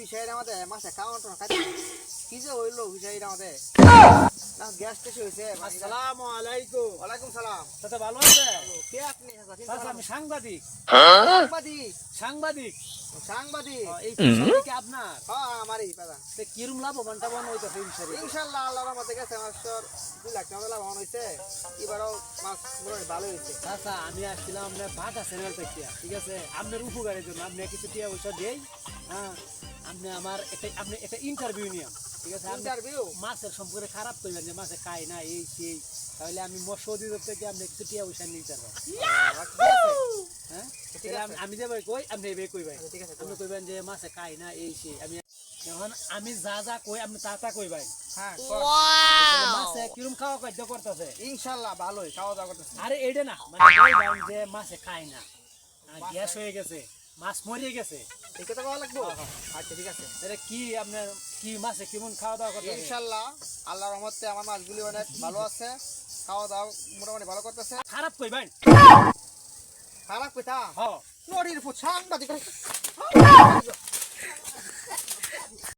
আমাদের মাছে কি যে হইল ফিশারির আমাদের না গ্যাস টেস হয়েছে আসসালামু আলাইকুম। ওয়ালাইকুম সালাম। চাচা ভালো আছে কে আপনি? চাচা আমি সাংবাদিক। সাংবাদিক? সাংবাদিক? সাংবাদিক? এই ফিশারি কি আপনার? হ্যাঁ আমারই দাদা তে কিরম লাভবান টাবান হইতাছে এই ফিশারি ইনশাল্লাহ আল্লাহর রহমতে গেছে মাস্টার দুই লাখ টাকা লাভ হয়েছে এবারও মাছ মোটামুটি ভালো চাচা আমি আসছিলাম আপনার বাটা চ্যানেল থেকে। ঠিক আছে? আপনার উপকারের জন্য আপনি কিছু টিয়া পয়সা দেই হ্যাঁ? আপনি আমার একটা আপনি একটা ইন্টারভিউ নিয়াম ঠিক আছে? ইন্টারভিউ মাছের সম্পর্কে খারাপ করবেন যে মাছে খায় না এই সেই। তাহলে আমি মৎস্য অধিদপ্তর থেকে আপনি কিছু টিয়া পয়সা নিতে হ্যাঁ? আমি- যাবে কই আপনি এবে কই ভাই? ঠিক আছে আপনি কইবেন যে মাছে খায় না এই সেই। আমি এখন আমি যা যা কই আপনি তা তা কইবেন হ্যাঁ মাছে কিরম খাওয়া খাদ্য করতেছে? ইনশাল্লাহ ভালোই খাওয়া দাওয়া করতেছে। আরে এইটা না মানে যে মাছে খায় না। গ্যাস হয়ে গেছে। মাছ মরিয়ে গেছে। এই কথা বলা লাগবো? হ্যাঁ, হ্যাঁ। আচ্ছা ঠিক আছে। এটা কি আপনার কি মাছে কেমন খাওয়া দাওয়া করতে ইনশাল্লাহ আল্লাহর রহমতে আমার মাছগুলি অনেক ভালো আছে। খাওয়া দাওয়া মোটামুটি ভালো করতেছে। খারাপ কইবেন খারাপ কথা হ। নদীর ফুট সাংবাদিক